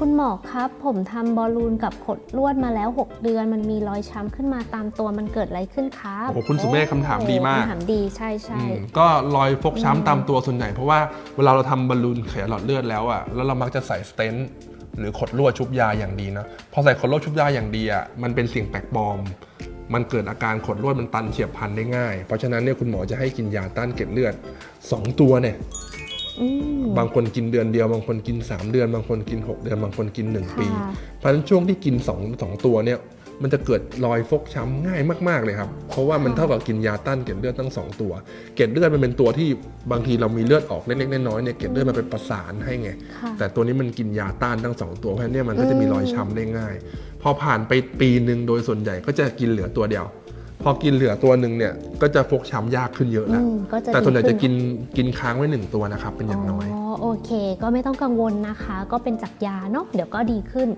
คุณหมอครับผมทำบอลลูนกับขดลวดมาแล้ว 6 เดือน มันมีรอยช้ำขึ้นมาตามตัวมันเกิดอะไรขึ้นครับโอ้โหคุณสุเมฆคำถามดีมากคำถามดีใช่ใช่อืมก็รอยฟกช้ำตามตัวส่วนใหญ่เพราะว่าเวลาเราทำบอลลูนขยายหลอดเลือดแล้วอะแล้วเรามักจะใส่สเตนต์หรือขดลวดชุบยาอย่างดีนะพอใส่ขดลวดชุบยาอย่างดีอะมันเป็นสิ่งแปลกปลอม มันเกิดอาการขดลวดมันตันเฉียบพลันได้ง่าย เพราะฉะนั้นเนี่ยคุณหมอจะให้กินยาต้านเกล็ดเลือด 2 ตัวเนี่ยอืม บางคนกินเดือนเดียว บางคนกิน 3 เดือน บางคนกิน 6 เดือน บางคนกิน 1 ปีค่ะเพราะฉะนั้นช่วงที่กิน2งตัวเนี่ยมันจะเกิดรอยฟกช้ำง่ายมาก ๆ เลยครับ เพราะว่ามันเท่ากับกินยาต้านเกล็ดเลือดทั้ง 2 ตัว เกล็ดเลือดมันเป็นตัวที่บางทีเรามีเลือดออกเล็กๆน้อยๆเนี่ยเกล็ดเลือดมันเป็นประสานให้ไงค่ะแต่ตัวนี้มันกินยาต้านทั้ง 2 ตัวเพราะฉะนั้นเนี่ยมันก็จะมีรอยช้ำได้ง่าย พอผ่านไปปีหนึ่งโดยส่วนใหญ่ก็จะกินเหลือตัวเดียวพ อกินเหลือตัวหนึ่งเนี่ยก็จะฟกช้ำยากขึ้นเยอะแล้ว อืมก็จะแต่ส่วนใหญ่ดีขึ้จะนกินกินค้างไว้หนึ่งตัวนะครับเป็นอย่างน้อยอ๋อโอเค ก็ไม่ต้องกังวลนะคะ ก็เป็นจากยาเนาะเดี๋ยวก็ดีขึ้น